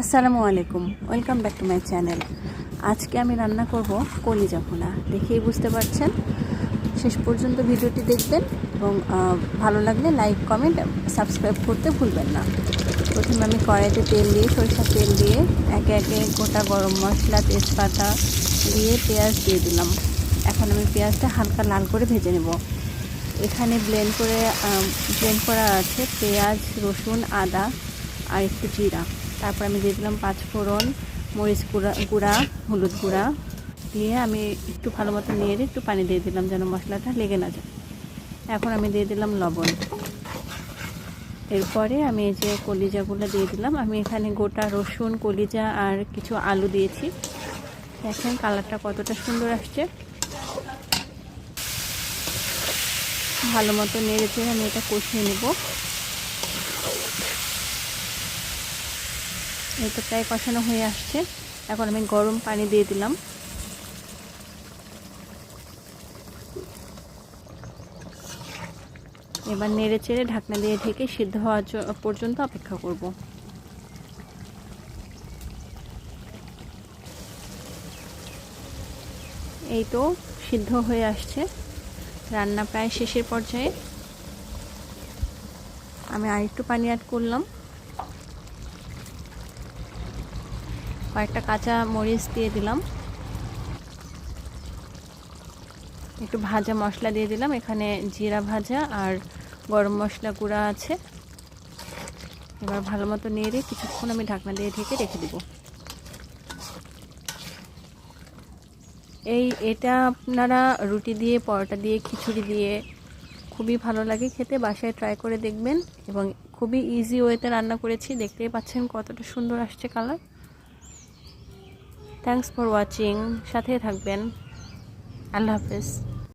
আসসালামু আলাইকুম, welcome back to my channel. আজকে আমি রান্না করব কলিজা ভুনা দেখেই বুঝতে পারছেন, শেষ পর্যন্ত ভিডিওটি দেখবেন এবং ভালো লাগলে লাইক, কমেন্ট সাবস্ক্রাইব করতে ভুলবেন না। প্রথমে আমি কড়াইতে তেল দিয়ে সরিষার তেল দিয়ে একে একে গোটা গরম মশলা, তেজপাতা দিয়ে পেঁয়াজ দিয়ে দিলাম। এখন আমি পেঁয়াজটা হালকা লাল করে ভেজে নেব। এখানে ব্লেন্ড করে ব্লেন্ড করা আছে পেঁয়াজ, রসুন, আদা আর একটু জিরা। তারপর আমি দিয়ে দিলাম পাঁচ ফোড়ন, মরিচ গুঁড়া গুঁড়া, হলুদ গুঁড়া। দিয়ে আমি একটু ভালো মতো নিয়ে একটু পানি দিয়ে দিলাম যেন মশলাটা লেগে না যায়। এখন আমি দিয়ে দিলাম লবণ। এরপরে আমি এই যে কলিজাগুলো দিয়ে দিলাম, আমি এখানে গোটা রসুন, কলিজা আর কিছু আলু দিয়েছি। দেখেন কালারটা কতটা সুন্দর আসছে। ভালো মতো নেড়ে চেড়ে আমি এটা কষিয়ে নেব। এই তো প্রায় কষানো হয়ে আসছে। এখন আমি গরম পানি দিয়ে দিলাম। এবার নেড়ে চেড়ে ঢাকনা দিয়ে ঢেকে সিদ্ধ হওয়ার পর্যন্ত অপেক্ষা করব। এই তো সিদ্ধ হয়ে আসছে। রান্না প্রায় শেষের পর্যায়ে। আমি আরেকটু পানি অ্যাড করলাম। কয়েকটা কাঁচা মরিচ দিয়ে দিলাম। একটু ভাজা মশলা দিয়ে দিলাম। এখানে জিরা ভাজা আর গরম মশলা গুঁড়া আছে। এবার ভালো মতো নেড়ে কিছুক্ষণ আমি ঢাকনা দিয়ে ঢেকে রেখে দেব। এই, এটা আপনারা রুটি দিয়ে, পরোটা দিয়ে, খিচুড়ি দিয়ে খুবই ভালো লাগে খেতে। বাসায় ট্রাই করে দেখবেন এবং খুবই ইজি ওয়েতে রান্না করেছি। দেখতেই পাচ্ছেন কতটা সুন্দর আসছে কালার থ্যাংকস ফর ওয়াচিং সাথে থাকবেন। আল্লাহ হাফেজ।